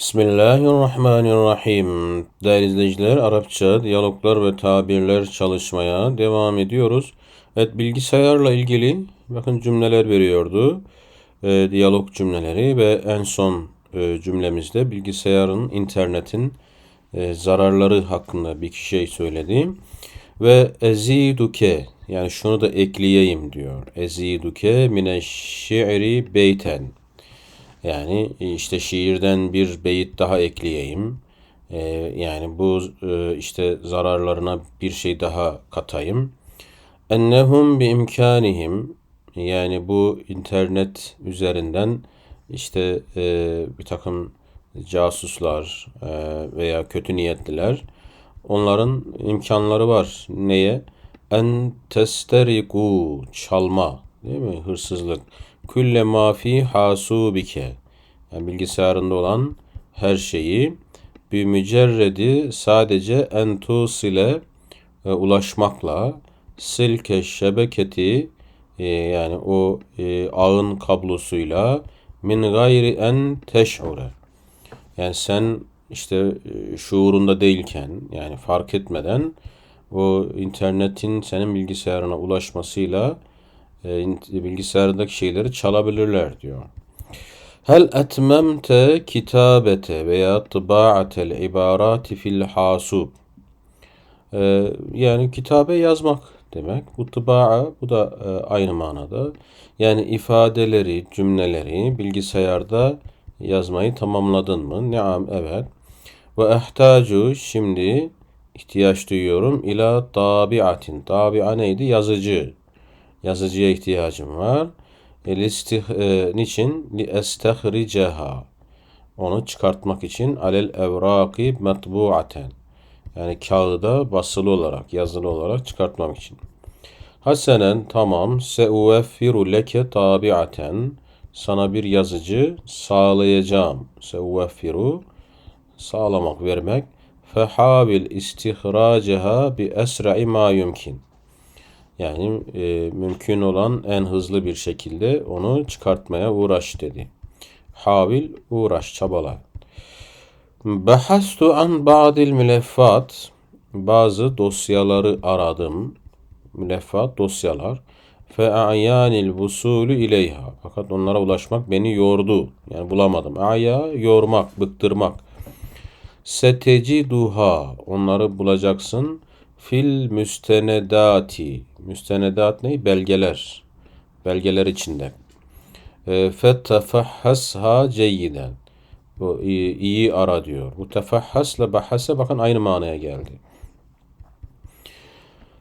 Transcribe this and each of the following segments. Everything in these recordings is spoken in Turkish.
Bismillahirrahmanirrahim. Değerli izleyiciler, Arapça diyaloglar ve tabirler çalışmaya devam ediyoruz. Evet, bilgisayarla ilgili bakın cümleler veriyordu. E, diyalog cümleleri ve en son e, cümlemizde bilgisayarın, internetin e, zararları hakkında bir şey söyledi. Ve eziduke yani şunu da ekleyeyim diyor. Eziduke mineşşi'ri beyten. Yani e, işte şiirden bir beyit daha ekleyeyim. Ee, yani bu e, işte zararlarına bir şey daha katayım. Ennehum bi imkanihim yani bu internet üzerinden işte e, bir takım casuslar e, veya kötü niyetliler onların imkanları var. Neye? En testeriku çalma değil mi? Hırsızlık külle ma fi hasubike. Yani bilgisayarında olan her şeyi bir mücerredi sadece entusile e, ulaşmakla silke şebeketi e, yani o e, ağın kablosuyla min gayri en teş'ure yani sen işte e, şuurunda değilken yani fark etmeden o internetin senin bilgisayarına ulaşmasıyla bilgisayardaki şeyleri çalabilirler diyor. Hel etmemte kitabete veya tıba'atel ibarati fil hasub. E, yani kitabe yazmak demek. Bu tıba'a bu da e, aynı manada. Yani ifadeleri, cümleleri bilgisayarda yazmayı tamamladın mı? Neam evet. Ve ehtacu şimdi ihtiyaç duyuyorum ila tabiatin. Tabi'a neydi? Yazıcı yazıcıya ihtiyacım var. Listih, e, niçin? Li estehriceha. Onu çıkartmak için alel evraki metbuaten. Yani kağıda basılı olarak, yazılı olarak çıkartmak için. Hasenen tamam. Seuveffiru leke tabiaten. Sana bir yazıcı sağlayacağım. Seuveffiru sağlamak, vermek. Fehavil istihraceha bi esra'i ma yumkin. Yani e, mümkün olan en hızlı bir şekilde onu çıkartmaya uğraş dedi. Havil uğraş, çabala. Bahastu an ba'dil müleffat. Bazı dosyaları aradım. Müleffat dosyalar. Fe a'yanil vusulü ileyha. Fakat onlara ulaşmak beni yordu. Yani bulamadım. A'ya yormak, bıktırmak. Seteciduha. Onları bulacaksın Fil müstenedati. Müstenedat ne? Belgeler. Belgeler içinde. E, Fettefahhasha ceyyiden. Bu iyi, iyi ara diyor. Bu tefahhasla bahase bakın aynı manaya geldi.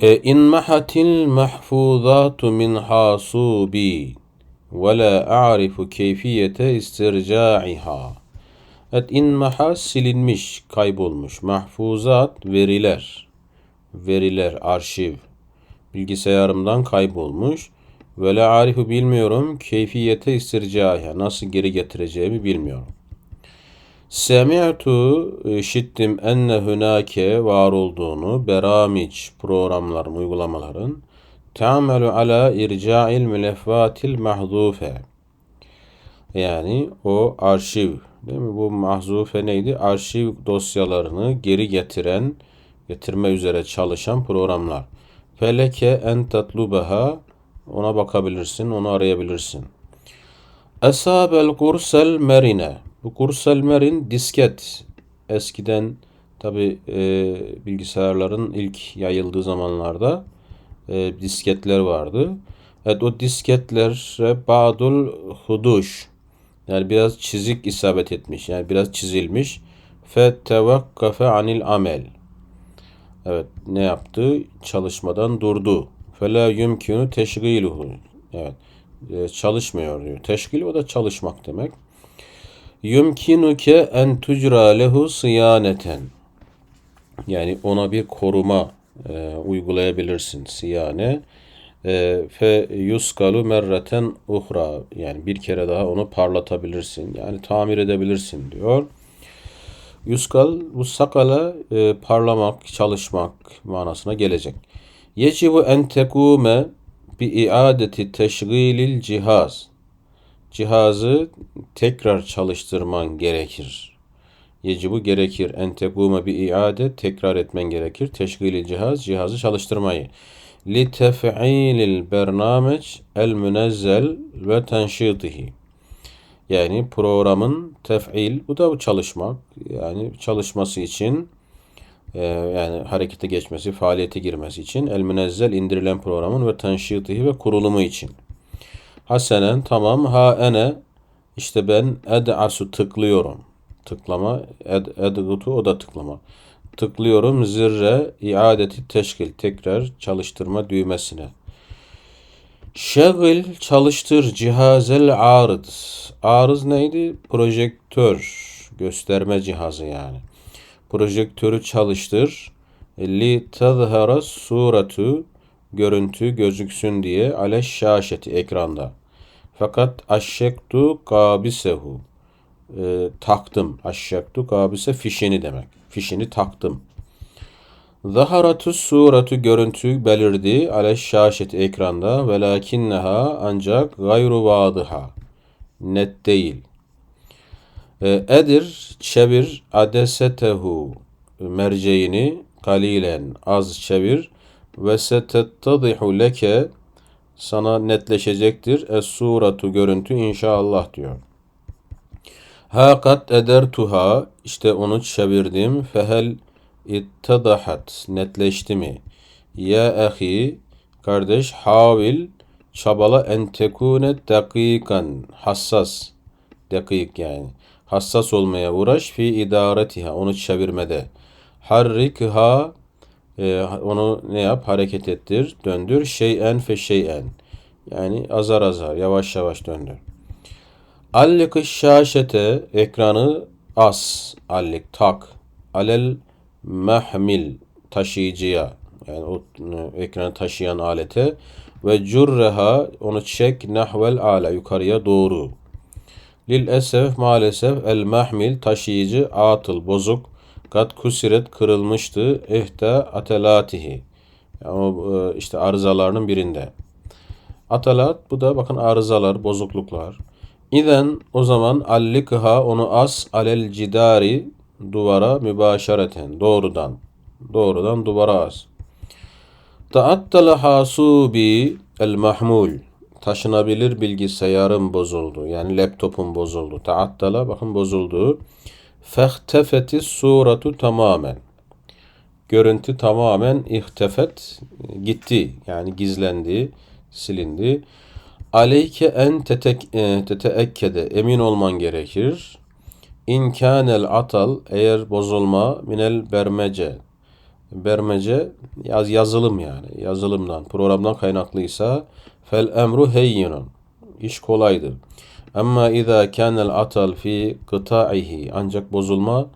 E, in mahatil mahfuzatu min hasubi ve la a'rifu keyfiyete istirca'iha. Evet inmaha silinmiş, kaybolmuş. Mahfuzat veriler veriler, arşiv bilgisayarımdan kaybolmuş. Ve la arifu bilmiyorum keyfiyete istircaya nasıl geri getireceğimi bilmiyorum. Semi'tu işittim enne hunake var olduğunu beramiç programların uygulamaların ta'melu ala irca'il müleffatil mahzufe yani o arşiv değil mi? Bu mahzufe neydi? Arşiv dosyalarını geri getiren getirme üzere çalışan programlar. Feleke en tatlubaha ona bakabilirsin, onu arayabilirsin. Esabel kursel merine. Bu kursel merin disket. Eskiden tabi e, bilgisayarların ilk yayıldığı zamanlarda e, disketler vardı. Evet o disketlere badul huduş yani biraz çizik isabet etmiş. Yani biraz çizilmiş. Fe tevakkafe anil amel. Evet ne yaptı? Çalışmadan durdu. Fela yumkinu teşgiluhu. Evet. E, çalışmıyor diyor. Teşgil o da çalışmak demek. Yumkinuke en tucra lehu sıyaneten. Yani ona bir koruma e, uygulayabilirsin. Siyane. E, fe yuskalu merreten uhra. Yani bir kere daha onu parlatabilirsin. Yani tamir edebilirsin diyor. Yuskal bu sakala e, parlamak, çalışmak manasına gelecek. Yecibu en tekume bi iadeti teşgilil cihaz. Cihazı tekrar çalıştırman gerekir. Yecibu gerekir. En tekume bi iade tekrar etmen gerekir. Teşgili cihaz cihazı çalıştırmayı. Li tef'ilil bernameç el münezzel ve tenşitihi. Yani programın tef'il bu da çalışmak. Yani çalışması için e, yani harekete geçmesi, faaliyete girmesi için el münezzel indirilen programın ve tenşitihi ve kurulumu için. Hasenen tamam ha ene işte ben ed'asu tıklıyorum. Tıklama ed, edgutu o da tıklama. Tıklıyorum zirre iadeti teşkil tekrar çalıştırma düğmesine. Şegil çalıştır cihazel arız. Arız neydi? Projektör. Gösterme cihazı yani. Projektörü çalıştır. Li tazhara suratu görüntü gözüksün diye ale şaşeti ekranda. Fakat aşşektu kabisehu e, taktım. Aşşektu kabise fişini demek. Fişini taktım. Zaharatu suratu görüntü belirdi ale şaşet ekranda velakinneha ancak gayru vadıha net değil. E, edir çevir adesetehu merceğini kalilen az çevir ve setettadihu leke sana netleşecektir. Es suratu görüntü inşallah diyor. Ha kat edertuha işte onu çevirdim. Fehel ittadahat. Netleşti mi? Ya ahi kardeş havil çabala en tekune dakikan. Hassas. Dakik yani. Hassas olmaya uğraş fi idaretiha. Onu çevirmede. Harrikha e, onu ne yap? Hareket ettir döndür. Şeyen fe şeyen. Yani azar azar yavaş yavaş döndür. Allik şaşete ekranı as. Allik tak. Alel mahmil taşıyıcıya yani o e, ekranı taşıyan alete ve curreha onu çek nahvel ala yukarıya doğru. Lil esef maalesef el mahmil taşıyıcı atıl bozuk kat kusiret kırılmıştı ehte atelatihi. Yani o e, işte arızalarının birinde. Atalat bu da bakın arızalar, bozukluklar. İzen o zaman allikha onu as alel cidari duvara mübaşereten doğrudan doğrudan duvara as. Taattala hasubi el mahmul taşınabilir bilgisayarım bozuldu. Yani laptopum bozuldu. Taattala bakın bozuldu. Fehtefeti suratu tamamen. Görüntü tamamen ihtefet gitti. Yani gizlendi, silindi. Aleyke en e, teteekkede emin olman gerekir. İn kânel atal eğer bozulma minel bermece bermece yaz yazılım yani yazılımdan programdan kaynaklıysa fel emru heyyinun iş kolaydır. Ama izâ kânel atal fi kıta'ihi ancak bozulma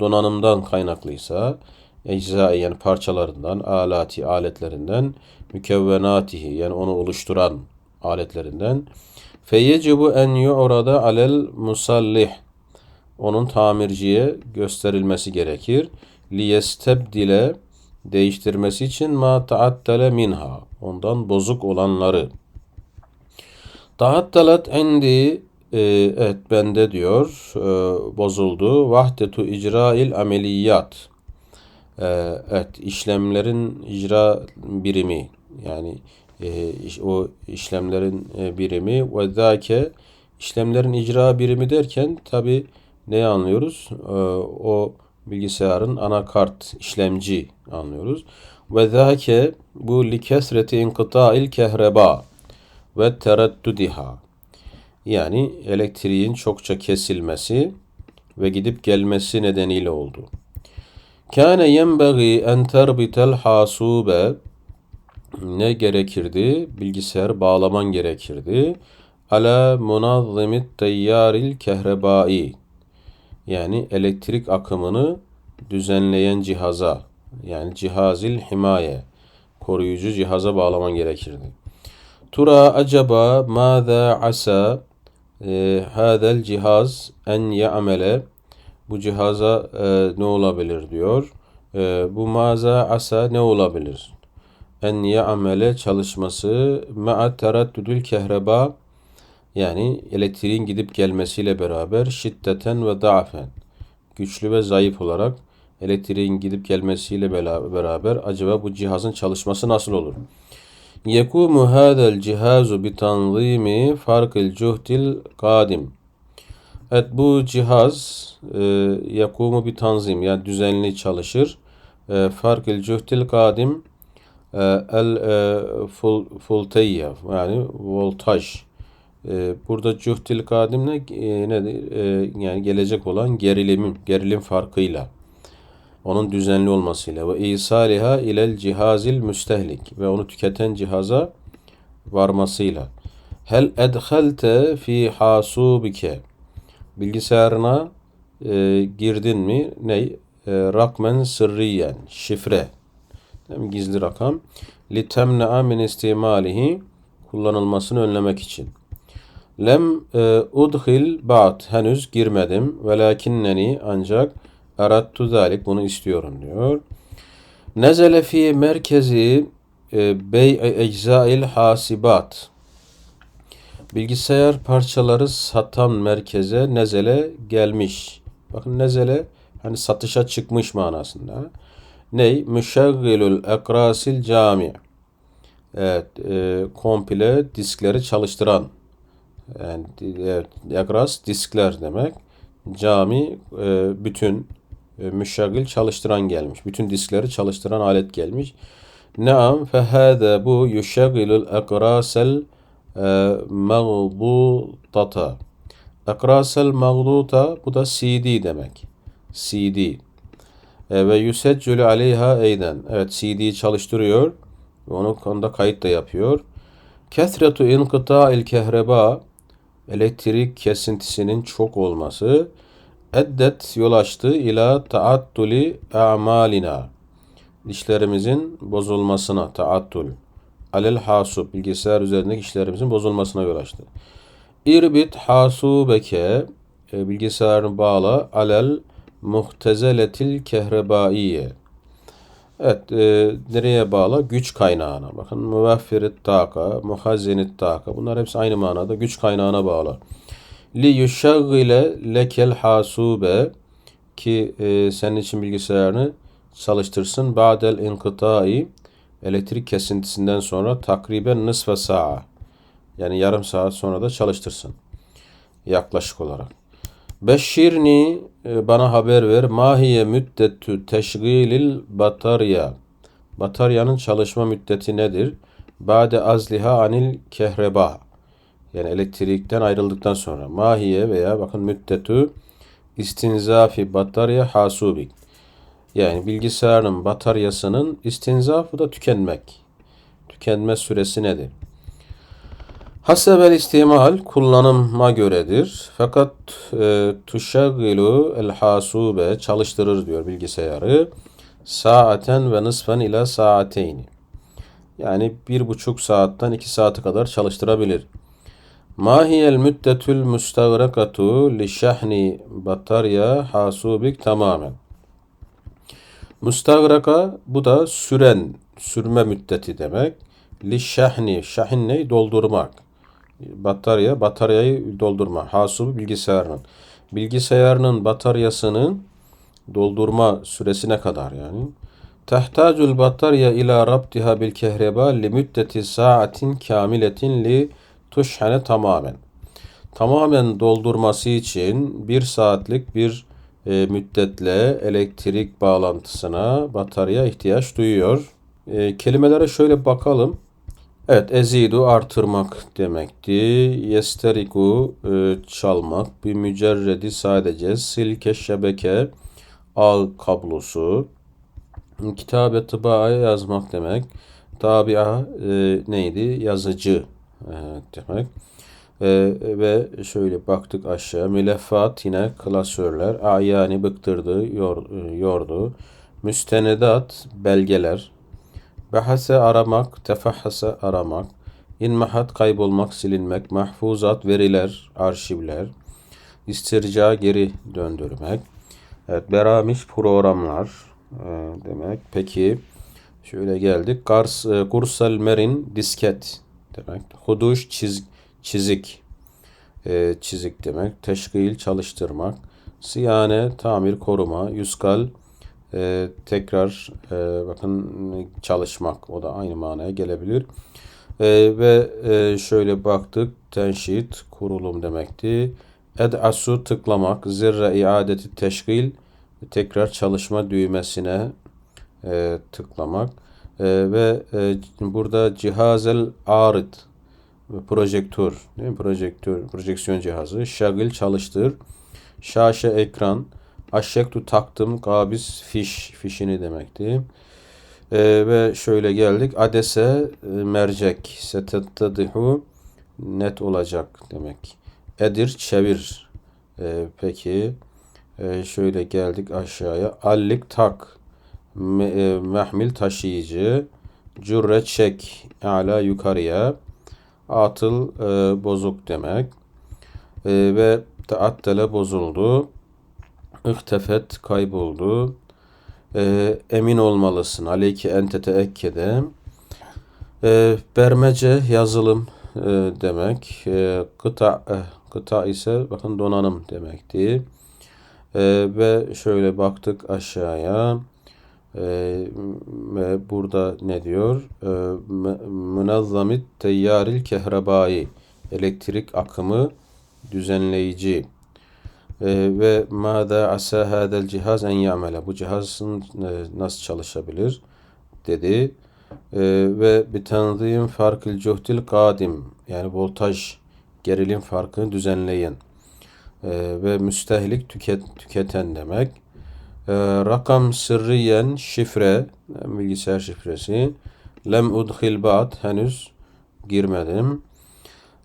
donanımdan kaynaklıysa eczai yani parçalarından, alati aletlerinden, mükevvenatihi yani onu oluşturan aletlerinden. Feyecibu en yu'rada alel musallih. Onun tamirciye gösterilmesi gerekir. Liyestebdile değiştirmesi için ma taattale minha. Ondan bozuk olanları. Taattalat endi e, evet bende diyor e, bozuldu. Vahdetu icrail ameliyat. E, evet işlemlerin icra birimi yani e, o işlemlerin birimi ve zâke işlemlerin icra birimi derken tabi ne anlıyoruz? E, o bilgisayarın anakart işlemci anlıyoruz. Ve zâke bu li kesreti inkıta'il kehreba ve tereddudiha yani elektriğin çokça kesilmesi ve gidip gelmesi nedeniyle oldu. Kâne yenbeği en terbitel hasube ne gerekirdi? Bilgisayar bağlaman gerekirdi. Ala munazzimit teyyaril kehrebai yani elektrik akımını düzenleyen cihaza yani cihazil himaye koruyucu cihaza bağlaman gerekirdi. Tura acaba mâzâ asa e, hadel cihaz en ya'mele bu cihaza e, ne olabilir diyor. E, bu maza asa ne olabilir? en ya'mele çalışması ma'a teraddüdül kehreba yani elektriğin gidip gelmesiyle beraber şiddeten ve da'fen güçlü ve zayıf olarak elektriğin gidip gelmesiyle beraber acaba bu cihazın çalışması nasıl olur? Yekumu hadal cihazu bi tanzimi farkil cuhdil kadim. Evet bu cihaz e, yakumu bir tanzim yani düzenli çalışır. E, farkil cuhdil kadim e, el e, ful, fulteyye yani voltaj. E, burada cuhdil kadim ne, e, nedir? E, yani gelecek olan gerilimin gerilim farkıyla onun düzenli olmasıyla. Ve isaliha ilel cihazil müstehlik ve onu tüketen cihaza varmasıyla. Hel edhalte fi hasubike. Bilgisayarına e, girdin mi? Ne e, rakmen sırriyen şifre. Gizli rakam. Li temne'a min istimalihi kullanılmasını önlemek için. Lem e, udhil ba'd henüz girmedim velakinneni ancak erattu zalik bunu istiyorum diyor. Nezele fi merkezi e, bey eczail hasibat bilgisayar parçaları satan merkeze nezele gelmiş. Bakın nezele hani satışa çıkmış manasında. Ney? Müşeggilül ekrasil cami. Evet, e, komple diskleri çalıştıran. Yani evet, diskler demek. Cami e, bütün e, müşeggil çalıştıran gelmiş. Bütün diskleri çalıştıran alet gelmiş. Naam fehâde bu yüşeggilül ekrasel mağdutata. Akrasel mağduta bu da CD demek. CD. E, ve yüseccülü aleyha eyden. Evet CD'yi çalıştırıyor. Onu konuda kayıt da yapıyor. Kethretu inkıta'il kehreba elektrik kesintisinin çok olması eddet yol açtı ila taattuli a'malina işlerimizin bozulmasına taattul alel hasub bilgisayar üzerindeki işlerimizin bozulmasına yol açtı. İrbit hasubeke e, bilgisayarını bağla alel muhtezeletil kehrebaiye. Evet, e, nereye bağla? Güç kaynağına. Bakın müveffirit taka, muhazzenit taka. Bunlar hepsi aynı manada. Güç kaynağına bağlı. Li yuşaggile lekel hasube ki e, senin için bilgisayarını çalıştırsın. Ba'del inkıtai elektrik kesintisinden sonra takriben nısfe sa'a yani yarım saat sonra da çalıştırsın. Yaklaşık olarak. Beşirni e, bana haber ver. Mahiye müddetü teşgilil batarya. Bataryanın çalışma müddeti nedir? Bade azliha anil kehreba. Yani elektrikten ayrıldıktan sonra. Mahiye veya bakın müddetü istinzafi batarya hasubik. Yani bilgisayarın bataryasının istinzafı da tükenmek. Tükenme süresi nedir? Hasebel istimal kullanıma göredir. Fakat e, tuşaggilu el hasube çalıştırır diyor bilgisayarı. Saaten ve nısfen ila saateyni. Yani bir buçuk saatten iki saate kadar çalıştırabilir. Mahiyel müddetül müstagrakatu li şahni batarya hasubik tamamen. Mustagraka bu da süren, sürme müddeti demek. Li şahni, şahin ne? Doldurmak. Batarya, bataryayı doldurma. Hasubu bilgisayarının. Bilgisayarının bataryasının doldurma süresine kadar yani. Tehtacul batarya ila rabtiha bil kehreba li müddeti saatin kamiletin li tuşhane tamamen. Tamamen doldurması için bir saatlik bir e, müddetle elektrik bağlantısına batarya ihtiyaç duyuyor. E, kelimelere şöyle bakalım. Evet, ezidu artırmak demekti. Yesteriku e, çalmak. Bir mücerredi sadece. Silke şebeke ağ kablosu. Kitabe tıbaya yazmak demek. Tabia e, neydi? Yazıcı e, demek. Ee, ve şöyle baktık aşağı. Müleffat yine klasörler. Ayani bıktırdı, yor, yordu. Müstenedat belgeler. Bahase aramak, tefahhase aramak. İnmahat kaybolmak, silinmek. Mahfuzat veriler, arşivler. İstirca geri döndürmek. Evet, beramiş programlar e, demek. Peki şöyle geldik. Kars, e, kursal merin disket demek. Huduş çizgi çizik e, çizik demek. Teşkil çalıştırmak. Siyane, tamir, koruma, yuskal, e, tekrar e, bakın çalışmak o da aynı manaya gelebilir. E, ve e, şöyle baktık tenşit kurulum demekti. Ed'asu tıklamak, zirre iadeti teşkil tekrar çalışma düğmesine e, tıklamak E, ve e, burada cihazel arid projektör, değil mi? Projektör, projeksiyon cihazı, şagil çalıştır, şaşe ekran, aşektu taktım, kabis fiş, fişini demekti. Ee, ve şöyle geldik. Adese e, mercek. Setettedihu net olacak demek. Edir çevir. Ee, peki e, şöyle geldik aşağıya. Allik tak. Me, e, mehmil taşıyıcı. Cürre çek. Ala yukarıya. Atıl e, bozuk demek. E, ve taattele bozuldu. İhtefet kayboldu. E, emin olmalısın. Aleyki ente teekkede. E, bermece yazılım e, demek. E, kıta, e, kıta ise bakın donanım demekti. E, ve şöyle baktık aşağıya. E, ve burada ne diyor? E, Münezzamit teyyaril kehrabai. Elektrik akımı düzenleyici. E, ve mâdâ asa hâdel cihaz en ya'mele. Bu cihazın e, nasıl çalışabilir dedi. E, ve bir tanıdığım farkıl cuhdil kadim yani voltaj gerilim farkını düzenleyen e, ve müstehlik tüket, tüketen demek. E, rakam sırriyen şifre bilgisayar şifresi lem udhil ba'd henüz girmedim.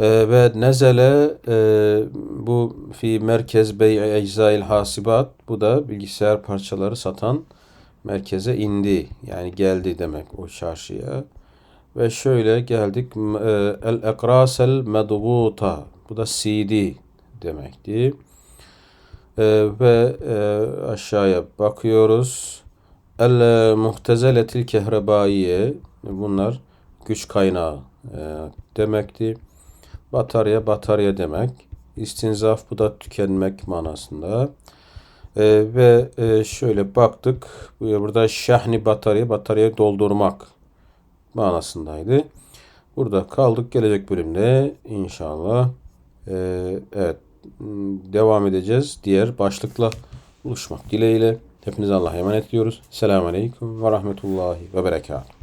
E, ve nezele e, bu fi merkez bey eczail hasibat bu da bilgisayar parçaları satan merkeze indi. Yani geldi demek o çarşıya. Ve şöyle geldik. E, el ekrasel medbuta. Bu da CD demekti. E, ve aşağıya bakıyoruz. El muhtezeletil kehrabaiye. Bunlar güç kaynağı e, demekti. Batarya batarya demek. İstinzaf bu da tükenmek manasında. Ee, ve e, şöyle baktık. Burada şahni batarya bataryayı doldurmak manasındaydı. Burada kaldık. Gelecek bölümde inşallah e, evet devam edeceğiz. Diğer başlıkla buluşmak dileğiyle. Hepinize Allah'a emanet ediyoruz. Selamun Aleyküm ve Rahmetullahi ve Berekatuhu.